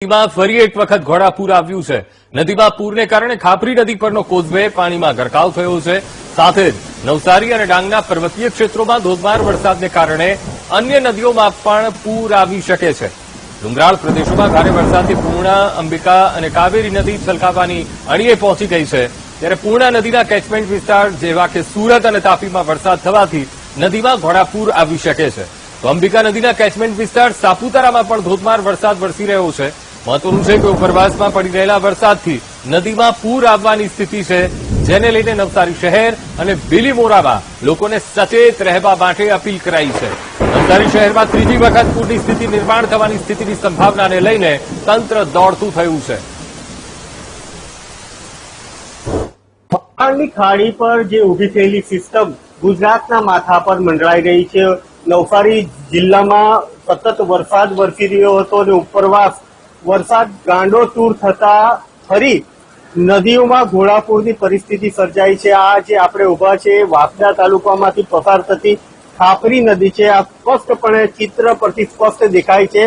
નદીમાં ફરી એક વખત ઘોડાપૂર આવ્યું છે. નદીમાં પૂરને કારણે ખાપરી નદી પરનો કોઝવે પાણીમાં ગરકાવ થયો છે. સાથે જ નવસારી અને ડાંગના પર્વતીય ક્ષેત્રોમાં ધોધમાર વરસાદને કારણે અન્ય નદીઓમાં પણ પૂર આવી શકે છે. ડુંગરાળ પ્રદેશોમાં ભારે વરસાદથી પૂર્ણા, અંબિકા અને કાવેરી નદી છલકાવાની અણીએ પહોંચી ગઈ છે. ત્યારે પૂર્ણા નદીના કેચમેન્ટ વિસ્તાર જેવા કે સુરત અને તાપીમાં વરસાદ થવાથી નદીમાં ઘોડાપૂર આવી શકે છે. તો અંબિકા નદીના કેચમેન્ટ વિસ્તાર સાપુતારામાં પણ ધોધમાર વરસાદ વરસી રહ્યો છે. મહત્વનું છે કે ઉપરવાસમાં પડી રહેલા વરસાદથી નદીમાં પૂર આવવાની સ્થિતિ છે, જેને લઈને નવસારી શહેર અને બિલીમોરામાં લોકોને સચેત રહેવા માટે અપીલ કરાઈ છે. નવસારી શહેરમાં ત્રીજી વખત પૂરની સ્થિતિ નિર્માણ થવાની સ્થિતિની સંભાવનાને લઈને તંત્ર દોડતું થયું છે. બંગાળની ખાડી પર જે ઊભી થયેલી સિસ્ટમ ગુજરાતના માથા પર મંડળાઈ રહી છે. નવસારી જિલ્લામાં સતત વરસાદ વરસી રહ્યો હતો અને ઉપરવાસ વરસાદ ગાંડો તૂર થતા ફરી નદીઓમાં ઘોડાપૂરની પરિસ્થિતિ સર્જાઈ છે. આ જે આપણે ઊભા છે વાંસદા તાલુકામાંથી પસાર થતી ખાપરી નદી છે. આ સ્પષ્ટપણે ચિત્ર પરથી સ્પષ્ટ દેખાય છે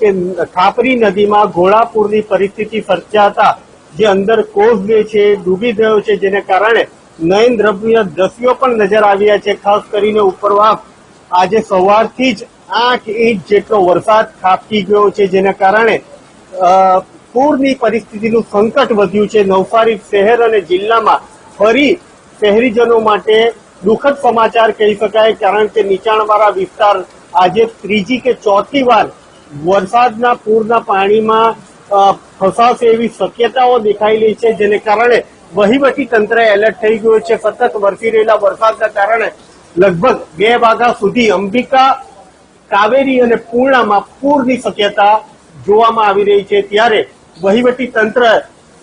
કે ખાપરી નદીમાં ઘોડાપૂરની પરિસ્થિતિ સર્જાતા જે અંદર કોઝવે છે, ડૂબી ગયો છે, જેને કારણે નયન દ્રવ્ય દ્રશ્યો પણ નજર આવ્યા છે. ખાસ કરીને ઉપરવા આજે સવારથી જ આઠ ઇંચ જેટલો વરસાદ ખાબકી ગયો છે, જેના કારણે પૂરની પરિસ્થિતિનું સંકટ વધ્યું છે. નવસારી શહેર અને જિલ્લામાં ફરી શહેરીજનો માટે દુઃખદ સમાચાર કહી શકાય, કારણ કે નીચાણવાળા વિસ્તાર આજે ત્રીજી કે ચોથી વાર વરસાદના પૂરના પાણીમાં ફસાશે એવી શક્યતાઓ દેખાઈ રહી છે, જેને કારણે વહીવટી તંત્ર એલર્ટ થઈ ગયું છે. સતત વરસી રહેલા વરસાદના કારણે લગભગ બે વાગ્યા સુધી અંબિકા, કાવેરી અને પૂર્ણામાં પૂરની શક્યતા જોવામાં આવી રહી છે ત્યારે વહીવટી તંત્ર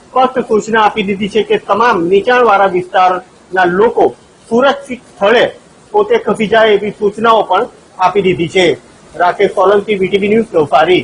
સ્પષ્ટ સૂચના આપી દીધી છે કે તમામ નીચાણવાળા વિસ્તારના લોકો સુરક્ષિત સ્થળે પોતે ખસી જાય એવી સૂચનાઓ પણ આપી દીધી છે. Rakesh Solanki VTV news Navsari.